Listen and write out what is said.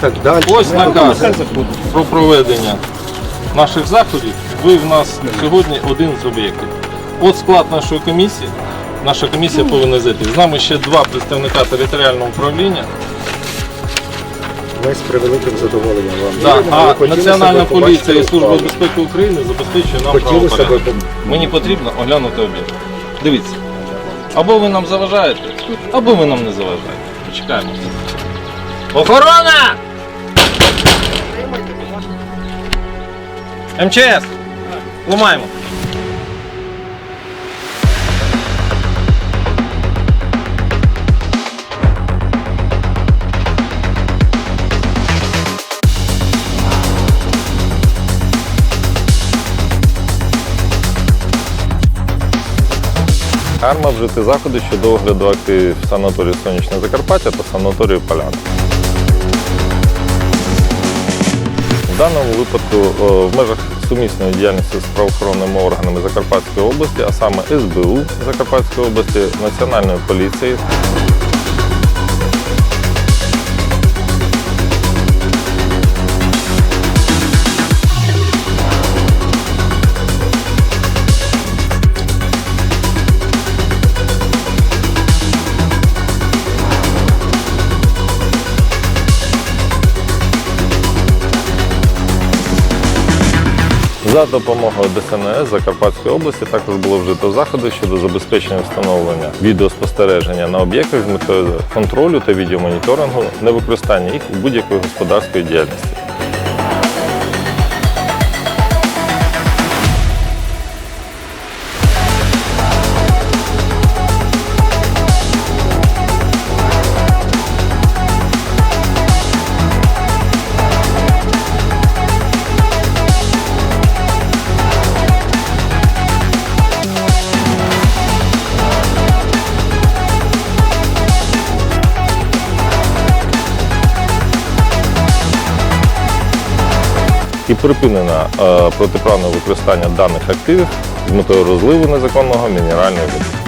Так далі. Ось наказ про проведення наших заходів. Ви в нас сьогодні один з об'єктів. От склад нашої комісії. Наша комісія повинна зайти. З нами ще два представника територіального управління. Ми з превеликим задоволенням вам. Да, а Національна побачити поліція і Служба ухвалу. безпеки України забезпечує нам б правопорядок. Мені потрібно оглянути об'єкт. Дивіться. Або ви нам заважаєте, або ви нам не заважаєте. Почекаємо. Охорона! МЧС! Ломаємо. Арма вжити заходи щодо огляду активів санаторію Сонячне Закарпаття та санаторію Поляна. В даному випадку в межах сумісної діяльності з правоохоронними органами Закарпатської області, а саме СБУ Закарпатської області, Національної поліції, За допомогою ДСНС Закарпатської області також було вжито заходи щодо забезпечення встановлення відеоспостереження на об'єктах з метою контролю та відеомоніторингу, невикористання їх у будь-якої господарської діяльності. І припинено е, протиправне використання даних активів з метою розливу незаконного мінерального води.